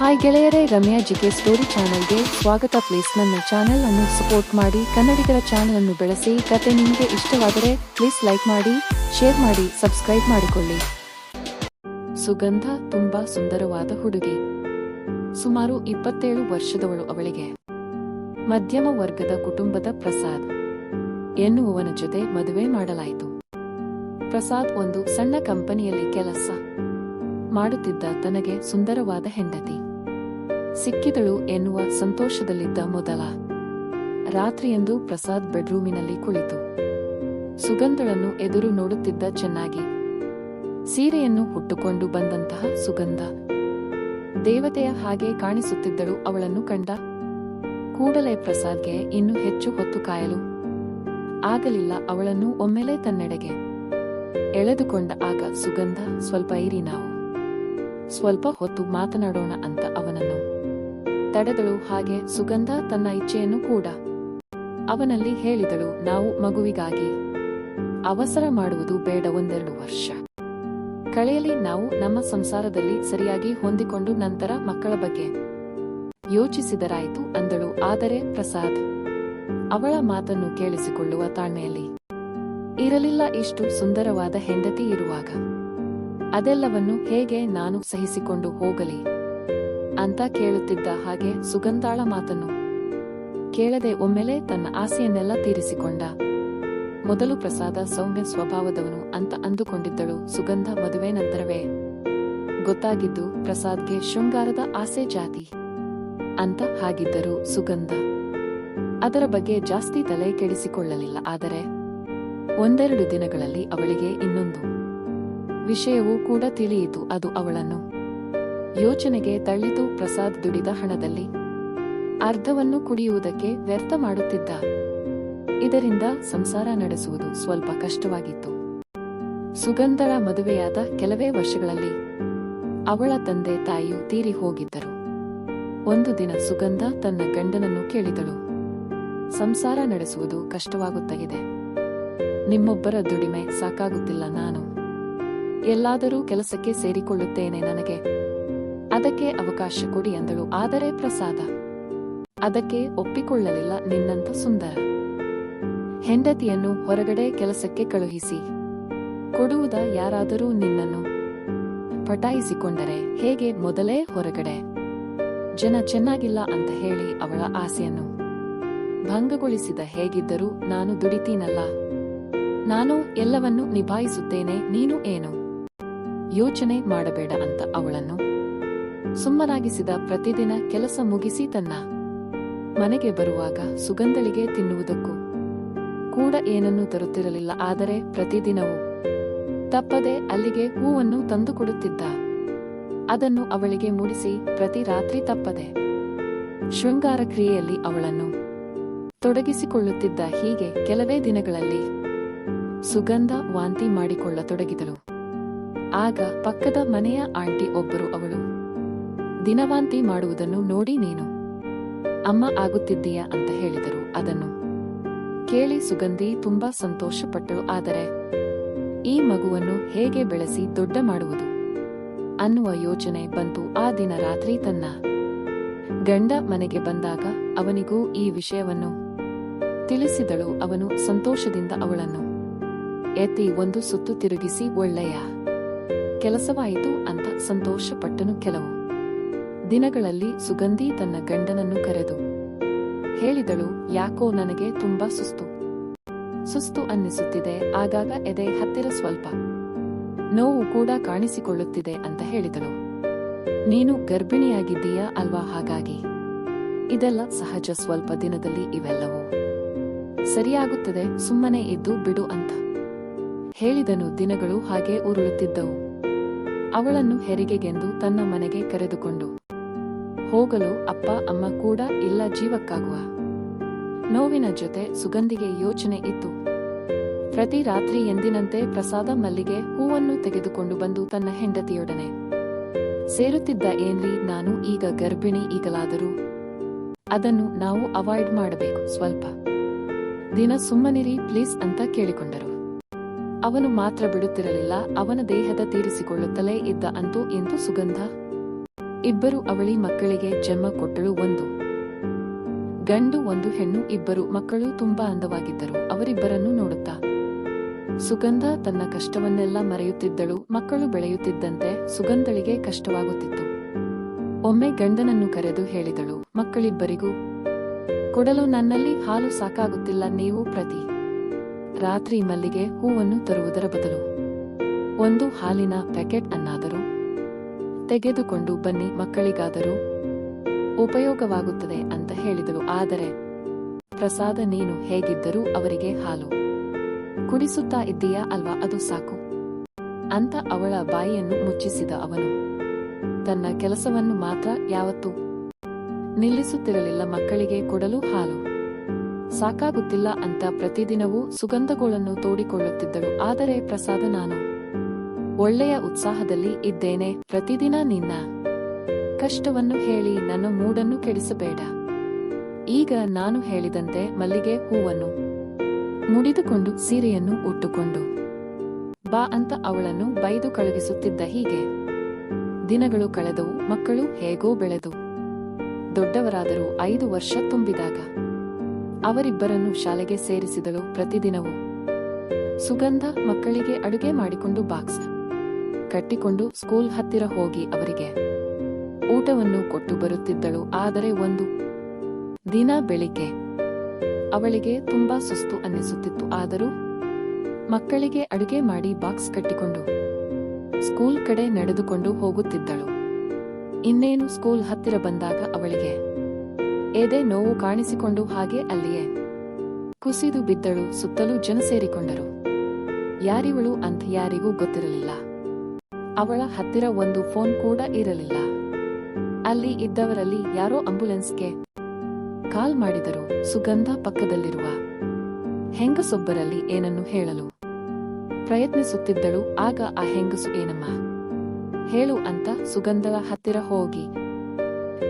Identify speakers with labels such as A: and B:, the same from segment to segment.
A: Hi ಗೆಳೆಯರೇ, Ramya GK story ಚಾನೆಲ್ಗೆ ಸ್ವಾಗತ. ಪ್ಲೀಸ್ ನನ್ನ ಚಾನೆಲ್ ಅನ್ನು ಸಪೋರ್ಟ್ ಮಾಡಿ. ಕನ್ನಡಿಗರ ಚಾನೆಲ್ ಅನ್ನು ಬೆಳೆಸಿ. ಕತೆ ನಿಮಗೆ ಇಷ್ಟವಾದರೆ ಪ್ಲೀಸ್ ಲೈಕ್ ಮಾಡಿ, ಶೇರ್ ಮಾಡಿ, ಸಬ್ಸ್ಕ್ರೈಬ್ ಮಾಡಿಕೊಳ್ಳಿ. ಸುಗಂಧ ತುಂಬಾ ಸುಂದರವಾದ ಹುಡುಗಿ ಸುಮಾರು ಇಪ್ಪತ್ತೇಳು ವರ್ಷದವಳು ಅವಳಿಗೆ. ಮಧ್ಯಮ ವರ್ಗದ ಕುಟುಂಬದ ಪ್ರಸಾದ್ ಎನ್ನುವವನ ಜೊತೆ ಮದುವೆ ಮಾಡಲಾಯಿತು. ಪ್ರಸಾದ್ ಒಂದು ಸಣ್ಣ ಕಂಪನಿಯಲ್ಲಿ ಕೆಲಸ ಮಾಡುತ್ತಿದ್ದ ತನಗೆ ಸುಂದರವಾದ ಹೆಂಡತಿ. ಸಿಕ್ಕಿದಳು ಎನ್ನುವ ಸಂತೋಷದಲ್ಲಿದ್ದ ಮೊದಲ. ರಾತ್ರಿಯಂದು ಪ್ರಸಾದ್ ಬೆಡ್ರೂಮಿನಲ್ಲಿ ಕುಳಿತು. ಸುಗಂಧಳನ್ನು ಎದುರು ನೋಡುತ್ತಿದ್ದ ಚೆನ್ನಾಗಿ. ಸೀರೆಯನ್ನು ಹುಟ್ಟುಕೊಂಡು ಬಂದಂತಹ ಸುಗಂಧ. ದೇವತೆಯ ಹಾಗೆ ಕಾಣಿಸುತ್ತಿದ್ದಳು ಅವಳನ್ನು ಕಂಡ. ಕೂಡಲೇ ಪ್ರಸಾದ್ಗೆ ಇನ್ನು ಹೆಚ್ಚು ಹೊತ್ತು ಕಾಯಲು. ಆಗಲಿಲ್ಲ ಅವಳನ್ನು ಒಮ್ಮೆಲೆ ತನ್ನೆಡೆಗೆ. ಎಳೆದುಕೊಂಡ ಆಗ ಸುಗಂಧ, ಸ್ವಲ್ಪ ಇರಿ ನಾವು. ಸ್ವಲ್ಪ ಹೊತ್ತು ಮಾತನಾಡೋಣ ಅಂತ ಅವನನ್ನು ತಡೆದಳು ಹಾಗೆ ಸುಗಂಧ ತನ್ನ ಇಚ್ಛೆಯನ್ನು ಕೂಡ. ಅವನಲ್ಲಿ ಹೇಳಿದಳು, ನಾವು ಮಗುವಿಗಾಗಿ ಅವಸರ ಮಾಡುವುದು ಬೇಡ ಒಂದೆರಡು ವರ್ಷ. ಕಳೆಯಲಿ ನಾವು ನಮ್ಮ ಸಂಸಾರದಲ್ಲಿ ಸರಿಯಾಗಿ ಹೊಂದಿಕೊಂಡು ನಂತರ ಮಕ್ಕಳ ಬಗ್ಗೆ ಯೋಚಿಸಿದರಾಯಿತು ಅಂದಳು. ಆದರೆ ಪ್ರಸಾದ್, ಅವಳ ಮಾತನ್ನು ಕೇಳಿಸಿಕೊಳ್ಳುವ ತಾಳ್ಮೆಯಲ್ಲಿ ಇರಲಿಲ್ಲ. ಇಷ್ಟು ಸುಂದರವಾದ ಹೆಂಡತಿ ಇರುವಾಗ ಅದೆಲ್ಲವನ್ನು ಹೇಗೆ ನಾನು ಸಹಿಸಿಕೊಂಡು ಹೋಗಲಿ? ಅಂತ ಕೇಳುತ್ತಿದ್ದ ಹಾಗೆ ಸುಗಂಧಾಳ ಮಾತನ್ನು ಕೇಳದೆ ಒಮ್ಮೆಲೆ ತನ್ನ ಆಸೆಯನ್ನೆಲ್ಲ ತೀರಿಸಿಕೊಂಡ. ಮೊದಲು ಪ್ರಸಾದ ಸೌಮ್ಯ ಸ್ವಭಾವದವನು ಅಂತ ಅಂದುಕೊಂಡಿದ್ದಳು ಸುಗಂಧ ಮದುವೆ ನಂತರವೇ. ಗೊತ್ತಾಗಿದ್ದು ಪ್ರಸಾದ್ಗೆ ಶೃಂಗಾರದ ಆಸೆ ಜಾತಿ ಅಂತ ಹಾಗಿದ್ದರು ಸುಗಂಧ ಅದರ ಬಗ್ಗೆ ಜಾಸ್ತಿ ತಲೆ ಕೆಡಿಸಿಕೊಳ್ಳಲಿಲ್ಲ ಆದರೆ ಒಂದೆರಡು ದಿನಗಳಲ್ಲಿ ಅವಳಿಗೆ ಇನ್ನೊಂದು ವಿಷಯವೂ ಕೂಡ ತಿಳಿಯಿತು ಅದು ಅವಳನ್ನು ಯೋಚನೆಗೆ ತಳ್ಳಿತು ಪ್ರಸಾದ್ ದುಡಿದ ಹಣದಲ್ಲಿ. ಅರ್ಧವನ್ನು ಕುಡಿಯುವುದಕ್ಕೆ ವ್ಯರ್ಥ ಮಾಡುತ್ತಿದ್ದ. ಇದರಿಂದ ಸಂಸಾರ ನಡೆಸುವುದು ಸ್ವಲ್ಪ ಕಷ್ಟವಾಗಿತ್ತು. ಸುಗಂಧಳ ಮದುವೆಯಾದ ಕೆಲವೇ ವರ್ಷಗಳಲ್ಲಿ ಅವಳ ತಂದೆ ತಾಯಿಯು ತೀರಿ ಹೋಗಿದ್ದರು. ಒಂದು ದಿನ ಸುಗಂಧ ತನ್ನ ಗಂಡನನ್ನು ಕೇಳಿದಳು. ಸಂಸಾರ ನಡೆಸುವುದು ಕಷ್ಟವಾಗುತ್ತಾಗಿದೆ. ನಿಮ್ಮೊಬ್ಬರ ದುಡಿಮೆ ಸಾಕಾಗುತ್ತಿಲ್ಲ ನಾನು. ಎಲ್ಲಾದರೂ ಕೆಲಸಕ್ಕೆ ಸೇರಿಕೊಳ್ಳುತ್ತೇನೆ ನನಗೆ. ಅದಕ್ಕೆ ಅವಕಾಶ ಕೊಡಿ ಎಂದಳು ಆದರೆ ಪ್ರಸಾದ, ಅದಕ್ಕೆ ಒಪ್ಪಿಕೊಳ್ಳಲಿಲ್ಲ ನಿನ್ನಂತ ಸುಂದರ. ಹೆಂಡತಿಯನ್ನು ಹೊರಗಡೆ ಕೆಲಸಕ್ಕೆ ಕಳುಹಿಸಿ, ಕೊಡುವುದ ಯಾರಾದರೂ ನಿನ್ನನ್ನು ಪಟಾಯಿಸಿಕೊಂಡರೆ ಹೇಗೆ ಮೊದಲೇ ಹೊರಗಡೆ? ಜನ ಚೆನ್ನಾಗಿಲ್ಲ ಅಂತ ಹೇಳಿ ಅವಳ ಆಸೆಯನ್ನು ಭಂಗಗೊಳಿಸಿದ ಹೇಗಿದ್ದರೂ ನಾನು ದುಡಿತೀನಲ್ಲ. ನಾನು ಎಲ್ಲವನ್ನೂ ನಿಭಾಯಿಸುತ್ತೇನೆ, ನೀನು ಏನು ಯೋಚನೆ ಮಾಡಬೇಡ ಅಂತ ಅವಳನ್ನು ಸುಮ್ಮನಾಗಿಸಿದ ಪ್ರತಿದಿನ ಕೆಲಸ ಮುಗಿಸಿ ತನ್ನ ಮನೆಗೆ ಬರುವಾಗ ಸುಗಂಧಳಿಗೆ ತಿನ್ನುವುದಕ್ಕೂ ಕೂಡ ಏನನ್ನೂ ತರುತ್ತಿರಲಿಲ್ಲ. ಆದರೆ ಪ್ರತಿದಿನವೂ ತಪ್ಪದೆ ಅಲ್ಲಿಗೆ ಹೂವನ್ನು ತಂದುಕೊಡುತ್ತಿದ್ದ ಅದನ್ನು ಅವಳಿಗೆ ಮೂಡಿಸಿ ಪ್ರತಿ ರಾತ್ರಿ ತಪ್ಪದೆ ಶೃಂಗಾರ ಕ್ರಿಯೆಯಲ್ಲಿ ಅವಳನ್ನು ತೊಡಗಿಸಿಕೊಳ್ಳುತ್ತಿದ್ದ ಹೀಗೆ ಕೆಲವೇ ದಿನಗಳಲ್ಲಿ ಸುಗಂಧ ವಾಂತಿ ಮಾಡಿಕೊಳ್ಳತೊಡಗಿದಳು. ಆಗ ಪಕ್ಕದ ಮನೆಯ ಆಂಟಿ ಒಬ್ಬರು ಅವಳು ದಿನವಾಂತಿ ಮಾಡುವುದನ್ನು ನೋಡಿ ನೀನು. ಅಮ್ಮ ಆಗುತ್ತಿದ್ದೀಯಾ ಅಂತ ಹೇಳಿದರು. ಅದನ್ನು ಕೇಳಿ ಸುಗಂಧಿ ತುಂಬಾ ಸಂತೋಷಪಟ್ಟಳು ಆದರೆ ಈ ಮಗುವನ್ನು ಹೇಗೆ ಬೆಳೆಸಿ ದೊಡ್ಡ ಮಾಡುವುದು? ಅನ್ನುವ ಯೋಚನೆ ಬಂತು ಆ ದಿನ ರಾತ್ರಿ ತನ್ನ ಗಂಡ ಮನೆಗೆ ಬಂದಾಗ ಅವನಿಗೂ ಈ ವಿಷಯವನ್ನು ತಿಳಿಸಿದಳು. ಅವನು ಸಂತೋಷದಿಂದ ಅವಳನ್ನು ಎತ್ತಿ ಒಂದು ಸುತ್ತು ತಿರುಗಿಸಿ, ಒಳ್ಳೆಯ ಕೆಲಸವಾಯಿತು ಅಂತ ಸಂತೋಷಪಟ್ಟನು ಕೆಲವು. ದಿನಗಳಲ್ಲಿ ಸುಗಂಧಿ ತನ್ನ ಗಂಡನನ್ನು ಕರೆದು, ಹೇಳಿದಳು, ಯಾಕೋ ನನಗೆ ತುಂಬಾ ಸುಸ್ತು. ಸುಸ್ತು ಅನ್ನಿಸುತ್ತಿದೆ, ಆಗಾಗ ಎದೆ ಹತ್ತಿರ ಸ್ವಲ್ಪ. ನೋವು ಕೂಡ ಕಾಣಿಸಿಕೊಳ್ಳುತ್ತಿದೆ, ಅಂತ ಹೇಳಿದಳು. ನೀನು ಗರ್ಭಿಣಿಯಾಗಿದ್ದೀಯಾ ಅಲ್ವಾ ಹಾಗಾಗಿ? ಇದೆಲ್ಲ ಸಹಜ ಸ್ವಲ್ಪ ದಿನದಲ್ಲಿ ಇವೆಲ್ಲವೂ. ಸರಿಯಾಗುತ್ತದೆ, ಸುಮ್ಮನೆ ಇದ್ದು ಬಿಡು ಅಂತ. ಹೇಳಿದನು, ದಿನಗಳು ಹಾಗೆ ಉರುಳುತ್ತಿದ್ದವು. ಅವಳನ್ನು ಹೆರಿಗೆಗೆಂದು ತನ್ನ ಮನೆಗೆ ಕರೆದುಕೊಂಡು ಹೋಗಲು ಅಪ್ಪ, ಅಮ್ಮ ಕೂಡ ಇಲ್ಲ ಜೀವಕ್ಕಾಗುವ. ನೋವಿನ ಜೊತೆ ಸುಗಂಧಿಗೆ ಯೋಚನೆ ಇತ್ತು. ಪ್ರತಿ ರಾತ್ರಿ ಎಂದಿನಂತೆ ಪ್ರಸಾದ ಮಲ್ಲಿಗೆ ಹೂವನ್ನು ತೆಗೆದುಕೊಂಡು ಬಂದು ತನ್ನ ಹೆಂಡತಿಯೊಡನೆ. ಸೇರುತ್ತಿದ್ದ ಏನ್ರಿ, ನಾನು ಈಗ ಗರ್ಭಿಣಿ ಈಗಲಾದರೂ? ಅದನ್ನು ನಾವು ಅವಾಯ್ಡ್ ಮಾಡಬೇಕು ಸ್ವಲ್ಪ. ದಿನ ಸುಮ್ಮನಿರಿ ಪ್ಲೀಸ್ ಅಂತ ಕೇಳಿಕೊಂಡರು. ಅವನು ಮಾತ್ರ ಬಿಡುತ್ತಿರಲಿಲ್ಲ, ಅವನ ದೇಹದ ತೀರಿಸಿಕೊಳ್ಳುತ್ತಲೇ ಇದ್ದ ಅಂತೂ ಎಂದು ಸುಗಂಧ? ಇಬ್ಬರು ಅವಳಿ ಮಕ್ಕಳಿಗೆ ಜನ್ಮ ಕೊಟ್ಟಳು ಒಂದು. ಗಂಡು ಒಂದು ಹೆಣ್ಣು ಇಬ್ಬರು ಮಕ್ಕಳು ತುಂಬಾ ಅಂದವಾಗಿದ್ದರು, ಅವರಿಬ್ಬರನ್ನು ನೋಡುತ್ತಾ. ಸುಗಂಧ ತನ್ನ ಕಷ್ಟವನ್ನೆಲ್ಲ ಮರೆಯುತ್ತಿದ್ದಳು, ಮಕ್ಕಳು ಬೆಳೆಯುತ್ತಿದ್ದಂತೆ ಸುಗಂಧಳಿಗೆ ಕಷ್ಟವಾಗುತ್ತಿತ್ತು. ಒಮ್ಮೆ ಗಂಡನನ್ನು ಕರೆದು ಹೇಳಿದಳು, ಮಕ್ಕಳಿಬ್ಬರಿಗೂ, ಕೊಡಲು ನನ್ನಲ್ಲಿ ಹಾಲು ಸಾಕಾಗುತ್ತಿಲ್ಲ ನೀವು ಪ್ರತಿ ರಾತ್ರಿ ಮಲ್ಲಿಗೆ ಹೂವನ್ನು ತರುವುದರ ಬದಲು. ಒಂದು ಹಾಲಿನ ಪ್ಯಾಕೆಟ್ ಅನ್ನಾದರೂ ತೆಗೆದುಕೊಂಡು ಬನ್ನಿ ಮಕ್ಕಳಿಗಾದರೂ ಉಪಯೋಗವಾಗುತ್ತದೆ ಅಂತ ಹೇಳಿದಳು. ಆದರೆ ಪ್ರಸಾದ, ನೀನು ಹೇಗಿದ್ದರೂ ಅವರಿಗೆ ಹಾಲು ಕುಡಿಸುತ್ತಾ ಇದ್ದೀಯಾ ಅಲ್ವಾ? ಅದು ಸಾಕು ಅಂತ ಅವಳ ಬಾಯಿಯನ್ನು ಮುಚ್ಚಿಸಿದ ಅವನು. ತನ್ನ ಕೆಲಸವನ್ನು ಮಾತ್ರ ಯಾವತ್ತೂ ನಿಲ್ಲಿಸುತ್ತಿರಲಿಲ್ಲ. ಮಕ್ಕಳಿಗೆ ಕೊಡಲು ಹಾಲು ಸಾಕಾಗುತ್ತಿಲ್ಲ ಅಂತ ಪ್ರತಿದಿನವೂ ಸುಗಂಧಗಳನ್ನು ತೋಡಿಕೊಳ್ಳುತ್ತಿದ್ದಳು. ಆದರೆ ಪ್ರಸಾದ, ನಾನು ಒಳ್ಳೆಯ ಉತ್ಸಾಹದಲ್ಲಿ ಇದ್ದೇನೆ ಪ್ರತಿದಿನ ನಿನ್ನ ಕಷ್ಟವನ್ನು ಹೇಳಿ ನನ್ನ ಮೂಡನ್ನು ಕೆಡಿಸಬೇಡ. ಈಗ ನಾನು ಹೇಳಿದಂತೆ ಮಲ್ಲಿಗೆ ಹೂವನ್ನು ಮುಡಿದುಕೊಂಡು ಸೀರೆಯನ್ನು ಉಟ್ಟುಕೊಂಡು ಬಾ ಅಂತ ಅವಳನ್ನು ಬೈದು ಕಳುಹಿಸುತ್ತಿದ್ದ ಹೀಗೆ. ದಿನಗಳು ಕಳೆದವು, ಮಕ್ಕಳು ಹೇಗೋ ಬೆಳೆದು. ದೊಡ್ಡವರಾದರೂ ಐದು ವರ್ಷ ತುಂಬಿದಾಗ ಅವರಿಬ್ಬರನ್ನು ಶಾಲೆಗೆ ಸೇರಿಸಿದಳು ಪ್ರತಿದಿನವೂ. ಸುಗಂಧ ಮಕ್ಕಳಿಗೆ ಅಡುಗೆ ಮಾಡಿಕೊಂಡು ಬಾಕ್ಸ್ ಕಟ್ಟಿಕೊಂಡು ಸ್ಕೂಲ್ ಹತ್ತಿರ ಹೋಗಿ ಅವರಿಗೆ ಊಟವನ್ನು ಕೊಟ್ಟು ಬರುತ್ತಿದ್ದಳು. ಆದರೆ ಒಂದು ದಿನ ಬೆಳಿಗ್ಗೆ ಅವಳಿಗೆ ತುಂಬಾ ಸುಸ್ತು ಅನ್ನಿಸುತ್ತಿತ್ತು. ಆದರೂ ಮಕ್ಕಳಿಗೆ ಅಡುಗೆ ಮಾಡಿ ಬಾಕ್ಸ್ ಕಟ್ಟಿಕೊಂಡು ಸ್ಕೂಲ್ ಕಡೆ ನಡೆದುಕೊಂಡು ಹೋಗುತ್ತಿದ್ದಳು. ಇನ್ನೇನು ಸ್ಕೂಲ್ ಹತ್ತಿರ ಬಂದಾಗ ಅವಳಿಗೆ ಎದೆ ನೋವು ಕಾಣಿಸಿಕೊಂಡು ಹಾಗೆ ಅಲ್ಲಿಯೇ ಕುಸಿದು ಬಿದ್ದಳು. ಸುತ್ತಲೂ ಜನ ಸೇರಿಕೊಂಡರು. ಯಾರಿವಳು ಅಂತ ಯಾರಿಗೂ ಗೊತ್ತಿರಲಿಲ್ಲ. ಅವಳ ಹತ್ತಿರ ಒಂದು ಫೋನ್ ಕೂಡ ಇರಲಿಲ್ಲ. ಅಲ್ಲಿ ಇದ್ದವರಲ್ಲಿ ಯಾರೋ ಆಂಬ್ಯುಲೆನ್ಸ್ಗೆ ಕಾಲ್ ಮಾಡಿದರು. ಸುಗಂಧ ಪಕ್ಕದಲ್ಲಿರುವ ಹೆಂಗಸೊಬ್ಬರಲ್ಲಿ ಏನನ್ನು ಹೇಳಲು ಪ್ರಯತ್ನಿಸುತ್ತಿದ್ದಳು. ಆಗ ಆ ಹೆಂಗಸು, ಏನಮ್ಮ? ಹೇಳು ಅಂತ ಸುಗಂಧದ ಹತ್ತಿರ ಹೋಗಿ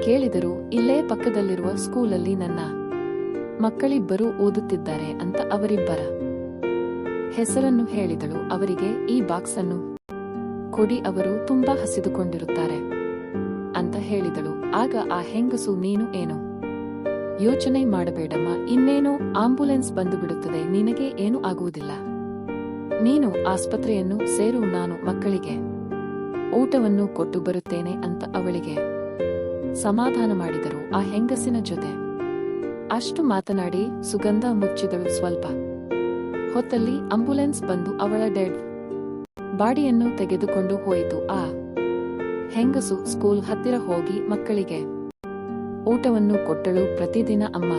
A: ಕೇಳಿದರು. ಇಲ್ಲೇ ಪಕ್ಕದಲ್ಲಿರುವ ಸ್ಕೂಲಲ್ಲಿ ನನ್ನ ಮಕ್ಕಳಿಬ್ಬರು ಓದುತ್ತಿದ್ದಾರೆ ಅಂತ ಅವರಿಬ್ಬರ ಹೆಸರನ್ನು ಹೇಳಿದಳು. ಅವರಿಗೆ ಈ ಬಾಕ್ಸ್ ಅನ್ನು ಕೊಡಿ ಅವರು ತುಂಬಾ ಹಸಿದುಕೊಂಡಿರುತ್ತಾರೆ. ಅಂತ ಹೇಳಿದಳು. ಆಗ ಆ ಹೆಂಗಸು, ನೀನು ಏನು? ಯೋಚನೆ ಮಾಡಬೇಡಮ್ಮ. ಇನ್ನೇನು? ಆಂಬುಲೆನ್ಸ್ ಬಂದು ಬಿಡುತ್ತದೆ ನಿನಗೆ ಏನು ಆಗುವುದಿಲ್ಲ. ನೀನು ಆಸ್ಪತ್ರೆಯನ್ನು ಸೇರು ನಾನು ಮಕ್ಕಳಿಗೆ. ಊಟವನ್ನು ಕೊಟ್ಟು ಬರುತ್ತೇನೆ ಅಂತ ಅವಳಿಗೆ ಸಮಾಧಾನ ಮಾಡಿದರು ಆ ಹೆಂಗಸಿನ ಜೊತೆ. ಅಷ್ಟು ಮಾತನಾಡಿ ಸುಗಂಧ ಮುಚ್ಚಿದಳು ಸ್ವಲ್ಪ. ಹೊತ್ತಲ್ಲಿ ಆಂಬುಲೆನ್ಸ್ ಬಂದು ಅವಳ ಡೆಡ್ ಬಾಡಿಯನ್ನು ತೆಗೆದುಕೊಂಡು ಹೋಯಿತು. ಆ ಹೆಂಗಸು ಸ್ಕೂಲ್ ಹತ್ತಿರ ಹೋಗಿ ಮಕ್ಕಳಿಗೆ ಊಟವನ್ನು ಕೊಟ್ಟಳು. ಪ್ರತಿದಿನ ಅಮ್ಮ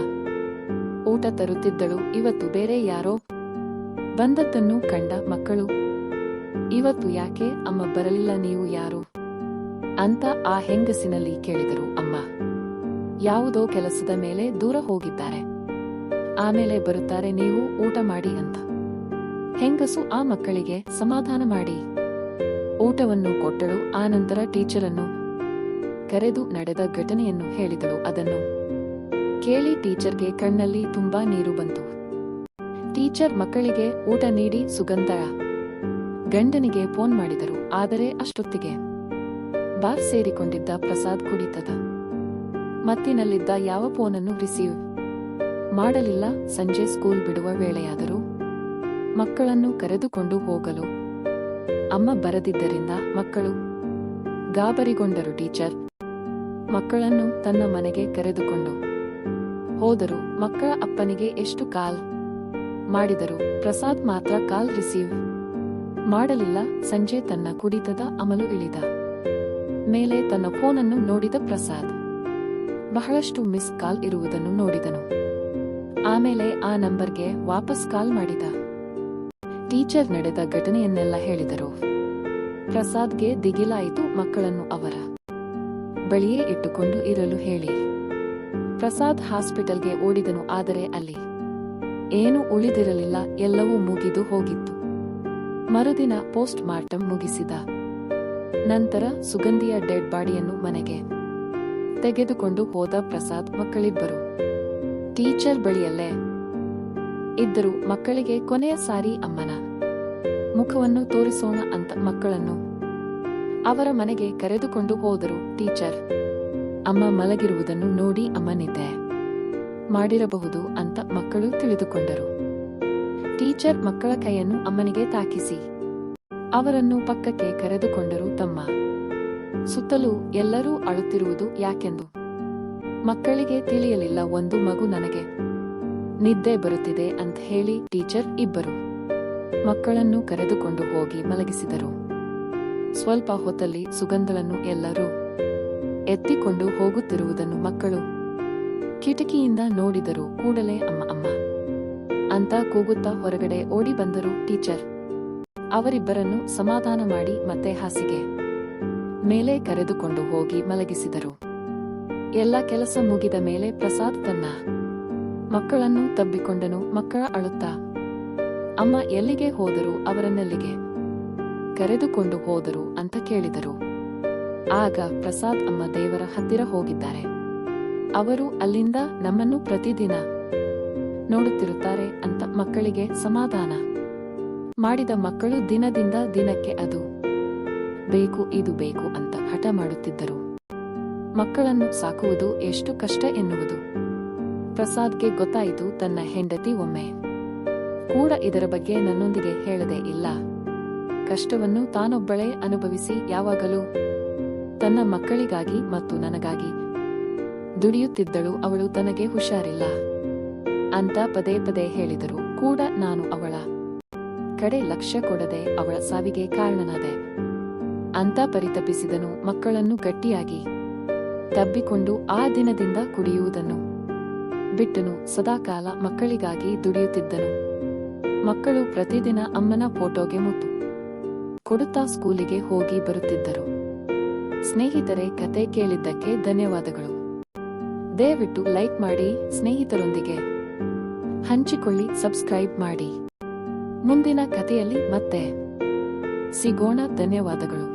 A: ಊಟ ತರುತ್ತಿದ್ದಳು. ಇವತ್ತು ಬೇರೆ ಯಾರೋ ಬಂದದ್ದನ್ನು ಕಂಡ ಮಕ್ಕಳು, ಇವತ್ತು ಯಾಕೆ ಅಮ್ಮ ಬರಲಿಲ್ಲ? ನೀವು ಯಾರು? ಅಂತ ಆ ಹೆಂಗಸಿನಲ್ಲಿ ಕೇಳಿದರು ಅಮ್ಮ. ಯಾವುದೋ ಕೆಲಸದ ಮೇಲೆ ದೂರ ಹೋಗಿದ್ದಾರೆ. ಆಮೇಲೆ ಬರುತ್ತಾರೆ, ನೀವು ಊಟ ಮಾಡಿ ಅಂತ. ಹೆಂಗಸು ಆ ಮಕ್ಕಳಿಗೆ ಸಮಾಧಾನ ಮಾಡಿ. ಊಟವನ್ನು ಕೊಟ್ಟಳು ಆನಂತರ ಟೀಚರನ್ನು ಕರೆದು ನಡೆದ ಘಟನೆಯನ್ನು ಹೇಳಿದಳು, ಅದನ್ನು ಕೇಳಿ ಟೀಚರ್ಗೆ ಕಣ್ಣಲ್ಲಿ ತುಂಬಾ ನೀರು ಬಂತು. ಟೀಚರ್ ಮಕ್ಕಳಿಗೆ ಊಟ ನೀಡಿ ಸುಗಂಧ ಗಂಡನಿಗೆ ಫೋನ್ ಮಾಡಿದರು, ಆದರೆ ಅಷ್ಟೊತ್ತಿಗೆ ಬಾರ್ ಸೇರಿಕೊಂಡಿದ್ದ ಪ್ರಸಾದ್ ಕುಡಿತದ ಮತ್ತಿನಲ್ಲಿದ್ದ ಯಾವ ಫೋನನ್ನು ರಿಸೀವ್ ಮಾಡಲಿಲ್ಲ, ಸಂಜೆ ಸ್ಕೂಲ್ ಬಿಡುವ ವೇಳೆಯಾದರೂ ಮಕ್ಕಳನ್ನು ಕರೆದುಕೊಂಡು ಹೋಗಲು. ಅಮ್ಮ ಬರದಿದ್ದರಿಂದ ಮಕ್ಕಳು ಗಾಬರಿಗೊಂಡರು ಟೀಚರ್. ಮಕ್ಕಳನ್ನು ತನ್ನ ಮನೆಗೆ ಕರೆದುಕೊಂಡು ಹೋದರು. ಮಕ್ಕಳ ಅಪ್ಪನಿಗೆ ಎಷ್ಟು ಕಾಲ್ ಮಾಡಿದರು ಪ್ರಸಾದ್ ಮಾತ್ರ ಕಾಲ್ ರಿಸೀವ್ ಮಾಡಲಿಲ್ಲ. ಸಂಜೆ ತನ್ನ ಕುಡಿತದ ಅಮಲು ಇಳಿದ ಮೇಲೆ ತನ್ನ ಫೋನನ್ನು ನೋಡಿದ ಪ್ರಸಾದ್. ಬಹಳಷ್ಟು ಮಿಸ್ ಕಾಲ್ ಇರುವುದನ್ನು ನೋಡಿದನು. ಆಮೇಲೆ ಆ ನಂಬರ್ಗೆ ವಾಪಸ್ ಕಾಲ್ ಮಾಡಿದ. ಟೀಚರ್ ನಡೆದ ಘಟನೆಯನ್ನೆಲ್ಲ ಹೇಳಿದರು. ಪ್ರಸಾದ್ಗೆ ದಿಗಿಲಾಯಿತು ಮಕ್ಕಳನ್ನು ಅವರ ಬಳಿಯೇ ಇಟ್ಟುಕೊಂಡು ಇರಲು ಹೇಳಿ. ಪ್ರಸಾದ್ ಹಾಸ್ಪಿಟಲ್ಗೆ ಓಡಿದನು, ಆದರೆ ಅಲ್ಲಿ ಏನೂ ಉಳಿದಿರಲಿಲ್ಲ, ಎಲ್ಲವೂ ಮುಗಿದು ಹೋಗಿತ್ತು. ಮರುದಿನ ಪೋಸ್ಟ್ ಮಾರ್ಟಮ್ ಮುಗಿಸಿದ ನಂತರ ಸುಗಂಧಿಯ ಡೆಡ್ ಬಾಡಿಯನ್ನು ಮನೆಗೆ ತೆಗೆದುಕೊಂಡು ಹೋದ ಪ್ರಸಾದ್ ಮಕ್ಕಳಿಬ್ಬರು. ಟೀಚರ್ ಬಳಿಯಲ್ಲೇ ಇದ್ದರು ಮಕ್ಕಳಿಗೆ ಕೊನೆಯ ಸಾರಿ ಅಮ್ಮನ. ಮುಖವನ್ನು ತೋರಿಸೋಣ ಅಂತ ಮಕ್ಕಳನ್ನು. ಅವರ ಮನೆಗೆ ಕರೆದುಕೊಂಡು ಹೋದರು ಟೀಚರ್. ಅಮ್ಮ ಮಲಗಿರುವುದನ್ನು ನೋಡಿ ಅಮ್ಮ ನಿದ್ದೆ ಮಾಡಿರಬಹುದು ಅಂತ ಮಕ್ಕಳು ತಿಳಿದುಕೊಂಡರು. ಟೀಚರ್ ಮಕ್ಕಳ ಕೈಯನ್ನು ಅಮ್ಮನಿಗೆ ತಾಕಿಸಿ. ಅವರನ್ನು ಪಕ್ಕಕ್ಕೆ ಕರೆದುಕೊಂಡರು ತಮ್ಮ. ಸುತ್ತಲೂ ಎಲ್ಲರೂ ಅಳುತ್ತಿರುವುದು ಯಾಕೆಂದು. ಮಕ್ಕಳಿಗೆ ತಿಳಿಯಲಿಲ್ಲ ಒಂದು ಮಗು ನನಗೆ. ನಿದ್ದೆ ಬರುತ್ತಿದೆ ಅಂತ ಹೇಳಿ ಟೀಚರ್ ಇಬ್ಬರು ಮಕ್ಕಳನ್ನು ಕರೆದುಕೊಂಡು ಹೋಗಿ ಮಲಗಿಸಿದರು. ಸ್ವಲ್ಪ ಹೊತ್ತಲ್ಲಿ ಸುಗಂಧಗಳನ್ನು ಎಲ್ಲರೂ ಎತ್ತಿಕೊಂಡು ಹೋಗುತ್ತಿರುವುದನ್ನು ಮಕ್ಕಳು ಕಿಟಕಿಯಿಂದ ನೋಡಿದರು. ಕೂಡಲೇ, ಅಮ್ಮ ಅಮ್ಮ, ಅಂತ ಕೂಗುತ್ತಾ ಹೊರಗಡೆ ಓಡಿ ಬಂದರು ಟೀಚರ್. ಅವರಿಬ್ಬರನ್ನು ಸಮಾಧಾನ ಮಾಡಿ ಮತ್ತೆ ಹಾಸಿಗೆ ಮೇಲೆ ಕರೆದುಕೊಂಡು ಹೋಗಿ ಮಲಗಿಸಿದರು. ಎಲ್ಲ ಕೆಲಸ ಮುಗಿದ ಮೇಲೆ ಪ್ರಸಾದ್ ತನ್ನ ಮಕ್ಕಳನ್ನು ತಬ್ಬಿಕೊಂಡನು, ಮಕ್ಕಳ ಅಳುತ್ತಾ? ಅಮ್ಮ ಎಲ್ಲಿಗೆ ಹೋದರು ಅವರನ್ನೆಲ್ಲಿಗೆ? ಕರೆದುಕೊಂಡು ಹೋದರು ಅಂತ ಕೇಳಿದರು. ಆಗ ಪ್ರಸಾದ್ ಅಮ್ಮ ದೇವರ ಹತ್ತಿರ ಹೋಗಿದ್ದಾರೆ. ಅವರು ಅಲ್ಲಿಂದ ನಮ್ಮನ್ನು ಪ್ರತಿದಿನ ನೋಡುತ್ತಿರುತ್ತಾರೆ ಅಂತ ಮಕ್ಕಳಿಗೆ ಸಮಾಧಾನ. ಮಾಡಿದ ಮಕ್ಕಳು ದಿನದಿಂದ ದಿನಕ್ಕೆ ಅದು ಬೇಕು, ಇದು ಬೇಕು ಅಂತ ಹಠ ಮಾಡುತ್ತಿದ್ದರು. ಮಕ್ಕಳನ್ನು ಸಾಕುವುದು ಎಷ್ಟು ಕಷ್ಟ ಎನ್ನುವುದು. ಪ್ರಸಾದ್ಗೆ ಗೊತ್ತಾಯಿತು, ತನ್ನ ಹೆಂಡತಿ ಒಮ್ಮೆ. ಕೂಡ ಇದರ ಬಗ್ಗೆ ನನ್ನೊಂದಿಗೆ ಹೇಳದೆ ಇಲ್ಲ. ಕಷ್ಟವನ್ನು ತಾನೊಬ್ಬಳೇ ಅನುಭವಿಸಿ ಯಾವಾಗಲೂ ತನ್ನ ಮಕ್ಕಳಿಗಾಗಿ ಮತ್ತು ನನಗಾಗಿ ದುಡಿಯುತ್ತಿದ್ದಳು ಅವಳು ತನಗೆ ಹುಷಾರಿಲ್ಲ. ಅಂತ ಪದೇ ಪದೇ ಹೇಳಿದರು. ಕೂಡ ನಾನು ಅವಳ ಕಡೆ ಲಕ್ಷ್ಯ ಕೊಡದೆ ಅವಳ ಸಾವಿಗೆ ಕಾರಣನಾದೆ. ಅಂತ ಪರಿತಪಿಸಿದನು ಮಕ್ಕಳನ್ನು ಗಟ್ಟಿಯಾಗಿ ತಬ್ಬಿಕೊಂಡು ಆ ದಿನದಿಂದ ಕುಡಿಯುವುದನ್ನು. ಬಿಟ್ಟನು. ಸದಾಕಾಲ ಮಕ್ಕಳಿಗಾಗಿ ದುಡಿಯುತ್ತಿದ್ದನು. ಮಕ್ಕಳು ಪ್ರತಿದಿನ ಅಮ್ಮನ ಫೋಟೋಗೆ ಮುತ್ತು. ಕೊಡುತ್ತಾ ಸ್ಕೂಲಿಗೆ ಹೋಗಿ ಬರುತ್ತಿದ್ದರು. ಸ್ನೇಹಿತರೆ, ಕತೆ ಕೇಳಿದ್ದಕ್ಕೆ ಧನ್ಯವಾದಗಳು. ದಯವಿಟ್ಟು ಲೈಕ್ ಮಾಡಿ ಸ್ನೇಹಿತರೊಂದಿಗೆ ಹಂಚಿಕೊಳ್ಳಿ, ಸಬ್ಸ್ಕ್ರೈಬ್ ಮಾಡಿ. ಮುಂದಿನ ಕಥೆಯಲ್ಲಿ ಮತ್ತೆ ಸಿಗೋಣ. ಧನ್ಯವಾದಗಳು.